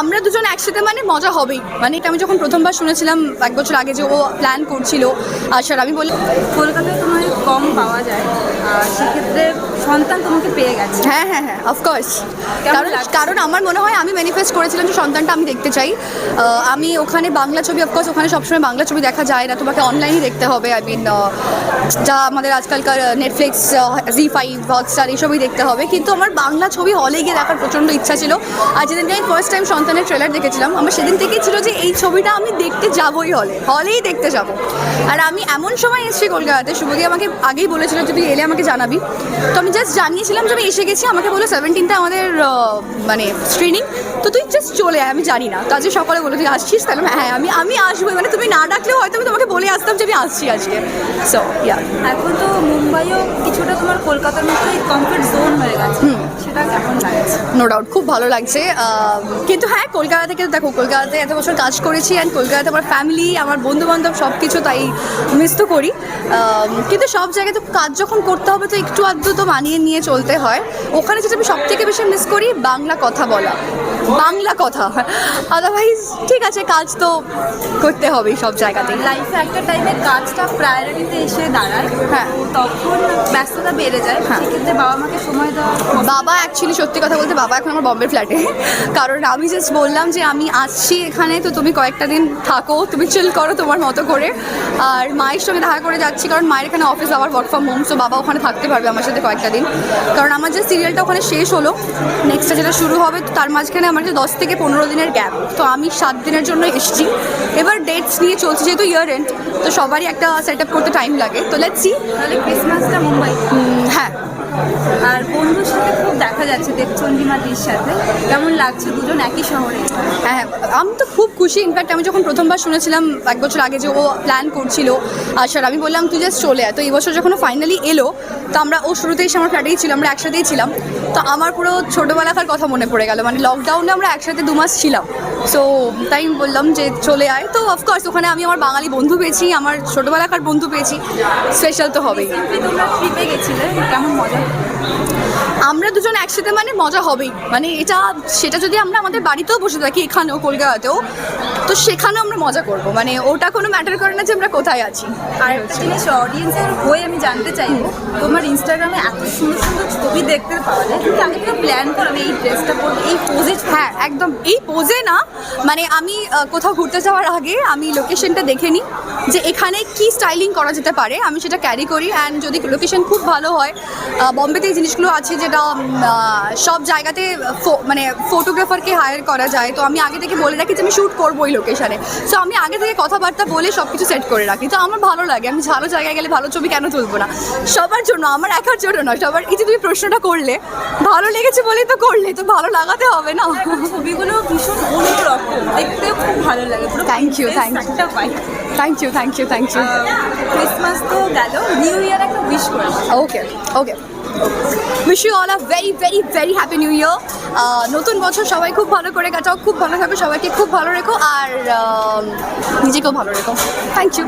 আমরা দুজন একসাথে মানে মজা হবেই। মানে এটা আমি যখন প্রথমবার শুনেছিলাম এক বছর আগে যে ও প্ল্যান করছিল আসার আমি বলি কলকাতায় তোমার কম পাওয়া যায় সেক্ষেত্রে সন্তান তোমাকে পেয়ে গেছে। হ্যাঁ হ্যাঁ হ্যাঁ অফকোর্স কারণ কারণ আমার মনে হয় আমি ম্যানিফেস্ট করেছিলাম যে সন্তানটা আমি দেখতে চাই। আমি ওখানে বাংলা ছবি অফকোর্স ওখানে সবসময় বাংলা ছবি দেখা যায় না। তোমাকে অনলাইনে দেখতে হবে আই মিন যা আমাদের আজকালকার নেটফ্লিক্স জি ফাইভ হটস্টার এইসবই দেখতে হবে। কিন্তু আমার বাংলা ছবি হলে গিয়ে দেখার প্রচণ্ড ইচ্ছা ছিল। আর যেদিনকে আমি ফার্স্ট টাইম সন্তানের ট্রেলার দেখেছিলাম আমার সেদিন থেকেই ছিল যে এই ছবিটা আমি দেখতে যাবই হলে হলেই দেখতে যাব। আর আমি এমন সময় এসেছি কলকাতাতে শুভদি আমাকে আগেই বলেছিল যে তুই এলে আমাকে জানাবি। তো আমি জাস্ট জানিয়েছিলাম যে আমি এসে গেছি, আমাকে বলো সেভেন্টিনটা আমাদের মানে স্ট্রেনিং তো তুই জাস্ট চলে আয়, আমি জানি না। তো আজকে সকালে বলো তুই আসছিস? তাহলে হ্যাঁ আমি আমি আসব মানে তুমি না ডাকলেও হয়তো আমি তোমাকে বলে আসতাম যে আমি আসছি আজকে। সো ইয়া এখন তো মুম্বাইও কিছুটা তোমার কলকাতার মতোই কমফর্ট জোন হয়ে গেছে। সেটা কেমন লাগছে? নো ডাউট খুব ভালো লাগছে। কিন্তু হ্যাঁ কলকাতা থেকে দেখো কলকাতাতে এত বছর কাজ করেছি অ্যান্ড কলকাতাতে আমার ফ্যামিলি আমার বন্ধু বান্ধব সব কিছু তাই মিস তো করি। কিন্তু সব জায়গায় তো কাজ যখন করতে হবে তো একটু আধটু তো মানিয়ে নিয়ে চলতে হয়। ওখানে যেটা আমি সব থেকে বেশি মিস করি বাংলা কথা বলা। বাংলা কথা। আদারওয়াইজ ঠিক আছে কাজ তো করতে হবেই সব জায়গাতেই। লাইফে একটা টাইমে কাজটা প্রায়োরিটিতে এসে দাঁড়ায়। হ্যাঁ। তখন ব্যস্ততা বেড়ে যায়। হ্যাঁ। সেক্ষেত্রে বাবা মাকে সময় দেওয়া বাবা অ্যাকচুয়ালি সত্যি কথা বলতে বাবা এখন আমার বম্বে ফ্ল্যাটে কারণ আমি জাস্ট বললাম যে আমি আসছি এখানে তো তুমি কয়েকটা দিন থাকো তুমি চিল করো তোমার মতো করে। আর মায়ের সঙ্গে দেখা করে যাচ্ছি কারণ মায়ের এখানে অফিস আবার ওয়ার্ক ফ্রম হোম সো বাবা ওখানে থাকতে পারবে আমার সাথে কয়েকটা দিন। কারণ আমার যে সিরিয়ালটা ওখানে শেষ হলো নেক্সটটা যেটা শুরু হবে তো তার মাঝখানে আমার যে দশ থেকে পনেরো দিনের গ্যাপ তো আমি সাত দিনের জন্য এসেছি। এবার ডেটস নিয়ে চলছে যেহেতু ইয়ার এন্ড তো সবারই একটা সেট আপ করতে টাইম লাগে। তো লেটস সি তাহলে ক্রিসমাসটা মুম্বাই হ্যাঁ আর বন্ধুর সাথে খুব যাচ্ছে সাথে। কেমন লাগছে দুজন? একই শহরে। হ্যাঁ হ্যাঁ। আমি তো খুব খুশি। ইনফ্যাক্ট আমি যখন প্রথমবার শুনেছিলাম এক বছর আগে যে ও প্ল্যান করছিল আসার আমি বললাম তুই জাস্ট চলে আয়। তো এই বছর যখন ফাইনালি এলো তো আমরা ও শুরুতেই এসে আমার ফ্ল্যাটেই ছিল আমরা একসাথেই ছিলাম। তো আমার পুরো ছোটোবেলাকার কথা মনে পড়ে গেল। মানে লকডাউনে আমরা একসাথে দু মাস ছিলাম। সো তাই বললাম যে চলে আয়। তো অফকোর্স ওখানে আমি আমার বাঙালি বন্ধু পেয়েছি আমার ছোটোবেলাকার বন্ধু পেয়েছি। স্পেশাল তো হবেই। তোমরা ট্রিপে গেছিলে কেমন মজা? আমরা দুজন একসাথে মানে মজা হবেই। মানে এটা সেটা যদি আমরা আমাদের বাড়িতেও বসে থাকি এখানেও কলকাতাতেও তো সেখানেও আমরা মজা করব। মানে ওটা কোনো ম্যাটার করে না যে আমরা কোথায় আছি। আর একটা জিনিস অডিয়েন্সের হয়ে আমি জানতে চাইব তোমার ইনস্টাগ্রামে এত সুন্দর সুন্দর ছবি দেখতে পাওয়া যায় আগে থেকে প্ল্যান করো এই ড্রেসটা পরবো এই পোজে হ্যাঁ একদম এই পোজে না মানে আমি কোথাও ঘুরতে যাওয়ার আগে আমি লোকেশনটা দেখে নিই যে এখানে কি স্টাইলিং করা যেতে পারে আমি সেটা ক্যারি করি অ্যান্ড যদি লোকেশন খুব ভালো হয় বম্বেতে এই জিনিসগুলো আছে যেটা সব জায়গাতে মানে ফটোগ্রাফারকে হায়ার করা যায়। তো আমি আগে থেকে বলে রাখি যে আমি শ্যুট করব ওই লোকেশনে সো আমি আগে থেকে কথাবার্তা বলে সব কিছু সেট করে রাখি। তো আমার ভালো লাগে। আমি ভালো জায়গায় গেলে ভালো ছবি কেন তুলবো না? সবার জন্য আমার একার জন্য নয় সবার এই যে তুমি প্রশ্নটা করলে ভালো লেগেছে বলেই তো করলে তো ভালো লাগাতে হবে না? ছবিগুলো ভীষণ অন্যরকম। দেখতেও খুব ভালো লাগে। পুরো Thank you, thank you. Thank you thank you thank you Christmas তো গেল নিউ ইয়ার একটা উইশ করে okay okay wish you all a very very very happy new year নতুন বছর সবাই খুব ভালো করে কাটাও, খুব ভালো থাকো, সবাইকে খুব ভালো রেখো, আর নিজেকেও ভালো রেখো। Thank you